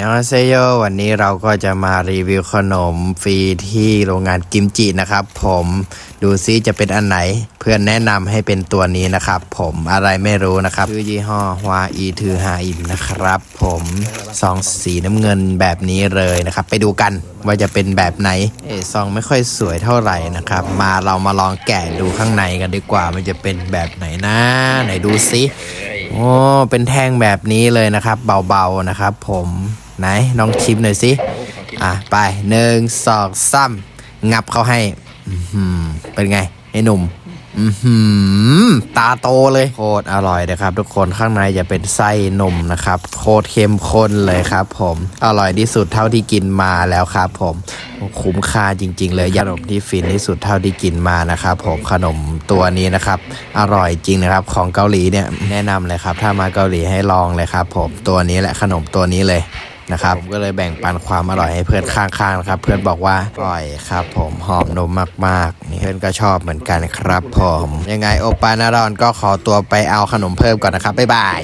ยองเซโยวันนี้เราก็จะมารีวิวขนมฟรีที่โรงงานกิมจินะครับผมดูซิจะเป็นอันไหน เพื่อนแนะนำให้เป็นตัวนี้นะครับผมอะไรไม่รู้นะครับชื่อยี่ห้อฮวาอีทือฮาอิมนะครับผมซองสีน้ำเงินแบบนี้เลยนะครับ ไปดูกันว่าจะเป็นแบบไหนเอซองไม่ค่อยสวยเท่าไหร่นะครับ มาเรามาลองแกะดูข้างในกันดีกว่ามันจะเป็นแบบไหนนะไหนดูซิ โอ้เป็นแท่งแบบนี้เลยนะครับ เบาๆนะครับ ผมไหนลองชิมหน่อยสิอะไปหนึ่งสองสามงับเขาให้เป็นไงไอ้หนุ่มอือหือตาโตเลยโคตรอร่อยนะครับ ทุกคนข้างในจะเป็นไส้นมนะครับ โคตรเข้มข้นเลยครับ ผมอร่อยที่สุดเท่าที่กินมาแล้วครับ ผม คุ้มค่าจริง ๆ เลยขนมที่ฟินที่สุดเท่าที่กินมานะครับผมขนมตัวนี้นะครับ อร่อยจริงนะครับ ของเกาหลีเนี่ยแนะนำเลยครับ ถ้ามาเกาหลีให้ลองเลยครับ ผมตัวนี้แหละขนมตัวนี้เลยนะครับผมก็เลยแบ่งปันความอร่อยให้เพื่อนข้างๆนะครับ เพื่อนบอกว่าอร่อยครับ ผมหอมนมมากๆนี่เพื่อนก็ชอบเหมือนกันครับผมยังไงโอปานารอนก็ขอตัวไปเอาขนมเพิ่มก่อนนะครับบ๊ายบาย